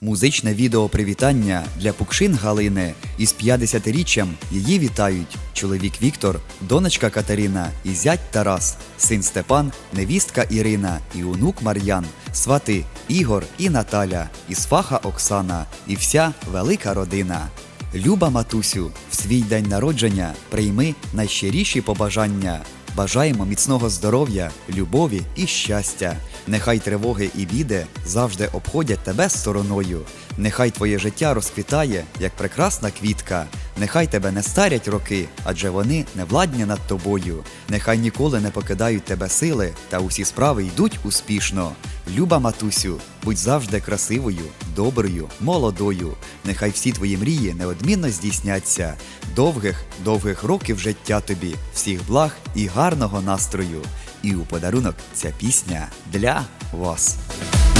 Музичне відео привітання для Пукшин Галини із 50-річчям її вітають чоловік Віктор, донечка Катерина і зять Тарас, син Степан, невістка Ірина і онук Мар'ян, свати Ігор і Наталя, і сваха Оксана, і вся велика родина. Люба матусю, в свій день народження прийми найщиріші побажання. Бажаємо міцного здоров'я, любові і щастя. Нехай тривоги і біди завжди обходять тебе стороною. Нехай твоє життя розквітає, як прекрасна квітка. Нехай тебе не старять роки, адже вони не владні над тобою. Нехай ніколи не покидають тебе сили, та усі справи йдуть успішно. Люба матусю, будь завжди красивою, доброю, молодою. Нехай всі твої мрії неодмінно здійсняться. Довгих, довгих років життя тобі, всіх благ і гарного настрою. І у подарунок ця пісня для вас.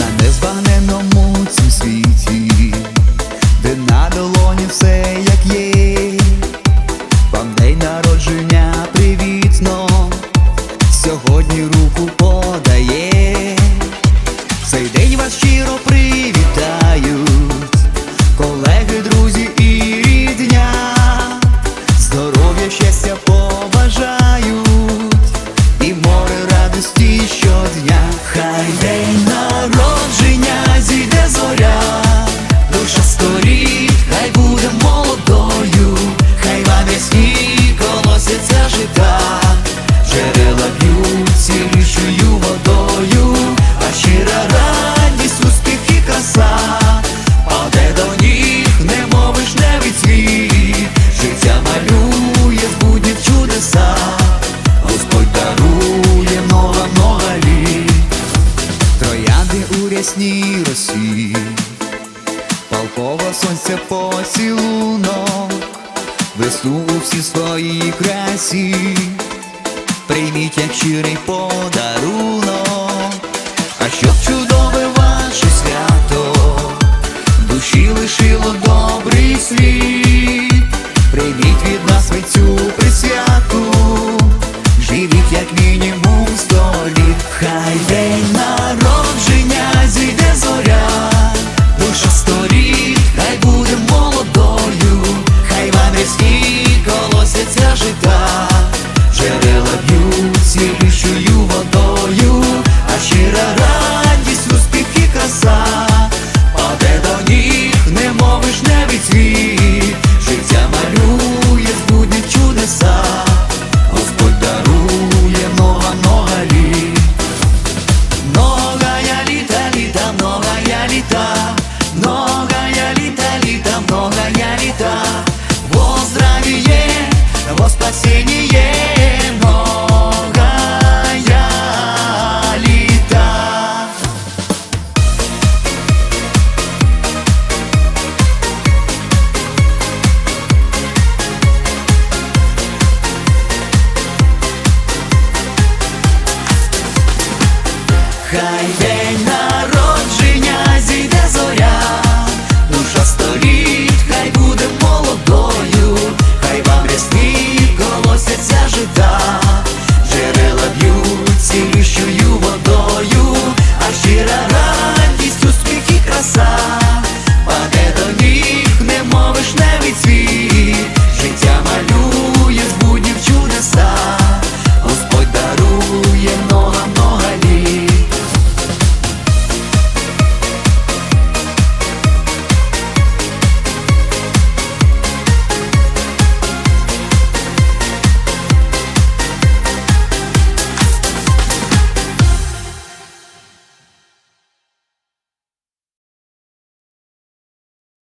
На незбагненному цім світі, де на долоні все як є, вам день народження привітно, сьогодні руку подає, цей день вас щиро привітають, колеги, друзі і рідня, здоров'я, щастя ясній росі, палкова сонця поцілунок, весну у всій своїй красі, прийміть як щирий подарунок, а щоб чудове ваше свято, душі лишило добрий світ. літа, многая літа, літа, многая літа, во здравие, во спасение, многая літа. Хай день